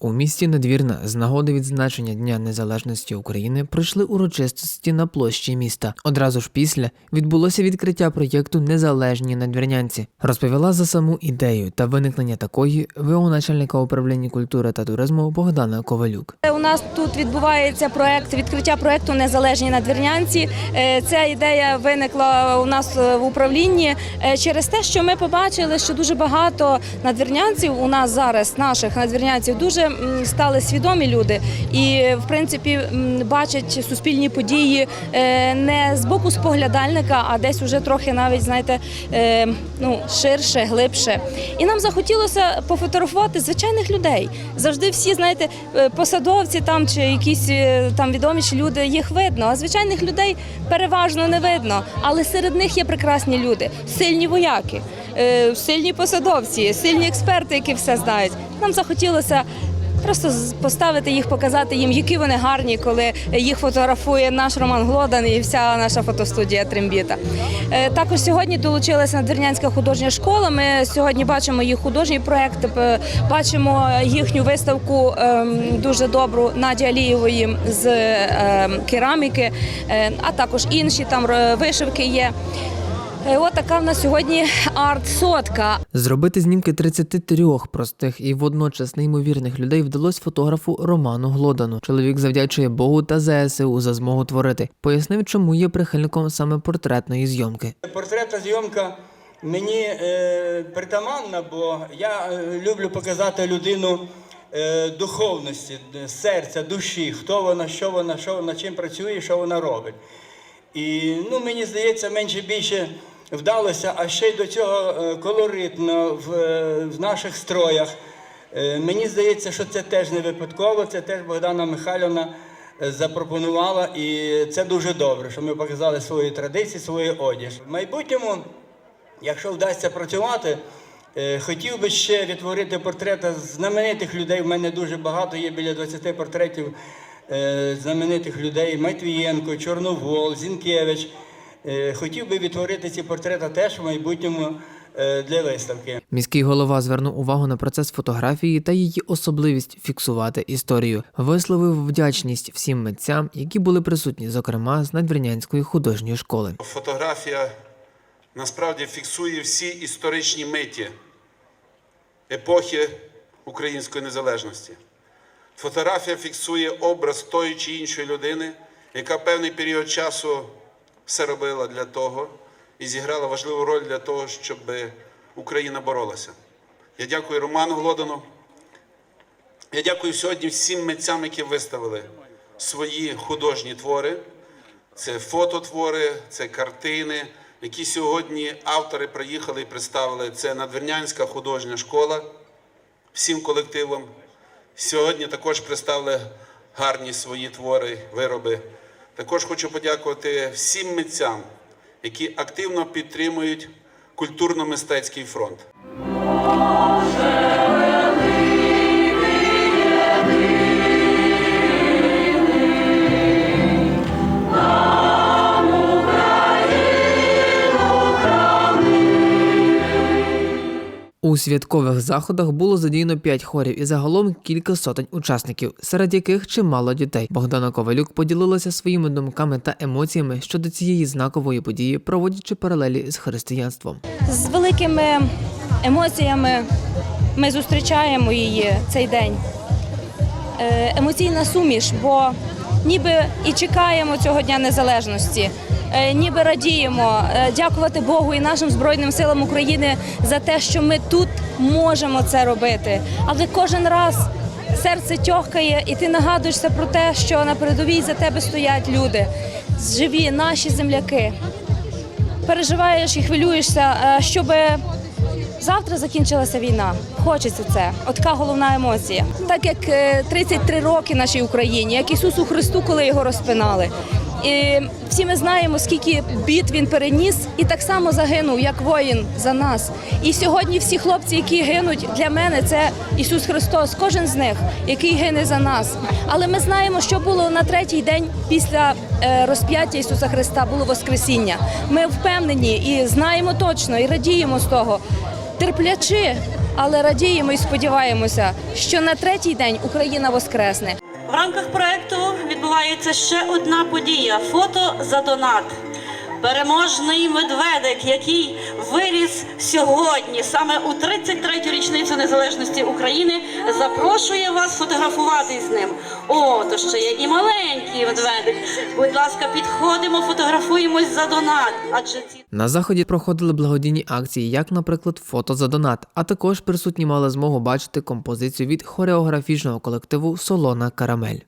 У місті Надвірна з нагоди відзначення Дня Незалежності України пройшли урочистості на площі міста. Одразу ж після відбулося відкриття проєкту Незалежні надвірнянці. Розповіла за саму ідею та виникнення такої ВО начальника управління культури та туризму Богдана Ковалюк. У нас тут відбувається проект відкриття проекту Незалежні надвірнянці. Е, Ця ідея виникла у нас е, в управлінні е, через те, що ми побачили, що дуже багато надвірнянців у нас зараз, наших надвірнянців, дуже стали свідомі люди і, в принципі, бачать суспільні події е, не з боку споглядальника, а десь уже трохи навіть знаєте, е, ну ширше, глибше. І нам захотілося пофотографувати звичайних людей. Завжди всі, знаєте, е, посадовці там чи якісь там відоміші люди, їх видно, а звичайних людей переважно не видно. Але серед них є прекрасні люди, сильні вояки, сильні посадовці, сильні експерти, які все знають. Нам захотілося. Просто поставити їх, показати їм, які вони гарні, коли їх фотографує наш Роман Глодан і вся наша фотостудія Трембіта. Е, Також сьогодні долучилася Надвірнянська художня школа. Ми сьогодні бачимо їх художній проект, е, бачимо їхню виставку ем, дуже добру Наді Алієвої з ем, кераміки, е, а також інші там вишивки є. Е, От така в нас сьогодні арт-сотка. Зробити знімки 33 простих і водночас неймовірних людей вдалося фотографу Роману Глодану. Чоловік завдячує Богу та ЗСУ за змогу творити. Пояснив, чому є прихильником саме портретної зйомки. Портрета зйомка мені е, притаманна, бо я е, люблю показати людину е, духовності, серця, душі, хто вона, що вона, що вона, чим працює, що вона робить. І ну, мені здається, менше більше вдалося, а ще й до цього е, колоритно в, е, в наших строях. Е, Мені здається, що це теж не випадково, це теж Богдана Михайлівна запропонувала, і це дуже добре, що ми показали свої традиції, свої одіж. В майбутньому, якщо вдасться працювати, хотів би ще відтворити портрети знаменитих людей. У мене дуже багато, є біля 20 портретів знаменитих людей: Матвієнко, Чорновол, Зінкевич. Е, Хотів би відтворити ці портрети теж в майбутньому е, для виставки. Міський голова звернув увагу на процес фотографії та її особливість фіксувати історію. Висловив вдячність всім митцям, які були присутні, зокрема з надвірнянської художньої школи. Фотографія насправді фіксує всі історичні миті епохи української незалежності. Фотографія фіксує образ тої чи іншої людини, яка певний період часу все робила для того і зіграла важливу роль для того, щоб Україна боролася. Я дякую Роману Глодану. Я дякую сьогодні всім митцям, які виставили свої художні твори. Це фототвори, це картини, які сьогодні автори приїхали і представили. Це Надвірнянська художня школа всім колективам. Сьогодні також представили гарні свої твори, вироби. Також хочу подякувати всім митцям, які активно підтримують культурно-мистецький фронт. Святкових заходах було задіяно 5 хорів і загалом кілька сотень учасників, серед яких чимало дітей. Богдана Ковалюк поділилася своїми думками та емоціями щодо цієї знакової події, проводячи паралелі з християнством. З великими емоціями ми зустрічаємо її цей день. Е, Емоційна суміш, бо ніби і чекаємо цього дня незалежності, ніби радіємо. Е, Дякувати Богу і нашим Збройним силам України за те, що ми тут можемо це робити. Але кожен раз серце тьохкає, і ти нагадуєшся про те, що на передовій за тебе стоять люди, живі наші земляки переживаєш і хвилюєшся, щоби. щоб завтра закінчилася війна. Хочеться це. От така головна емоція. Так як е, 33 роки нашій Україні, як Ісусу Христу, коли його розпинали. І всі ми знаємо, скільки бід він переніс, і так само загинув, як воїн за нас. І сьогодні всі хлопці, які гинуть для мене, це Ісус Христос, кожен з них, який гине за нас. Але ми знаємо, що було на третій день після е, розп'яття Ісуса Христа, було Воскресіння. Ми впевнені і знаємо точно, і радіємо з того. Терплячи але радіємо і сподіваємося, що на третій день Україна воскресне. В рамках проекту відбувається ще одна подія фото за донат. Переможний медведик, який виріс сьогодні, саме у 33-ю річницю незалежності України, запрошує вас фотографувати з ним. О, то ще є і маленький медведик. Будь ласка, підходимо, фотографуємось за донат. Адже ці На заході проходили благодійні акції, як, наприклад, фото за донат, а також присутні мали змогу бачити композицію від хореографічного колективу Солона Карамель.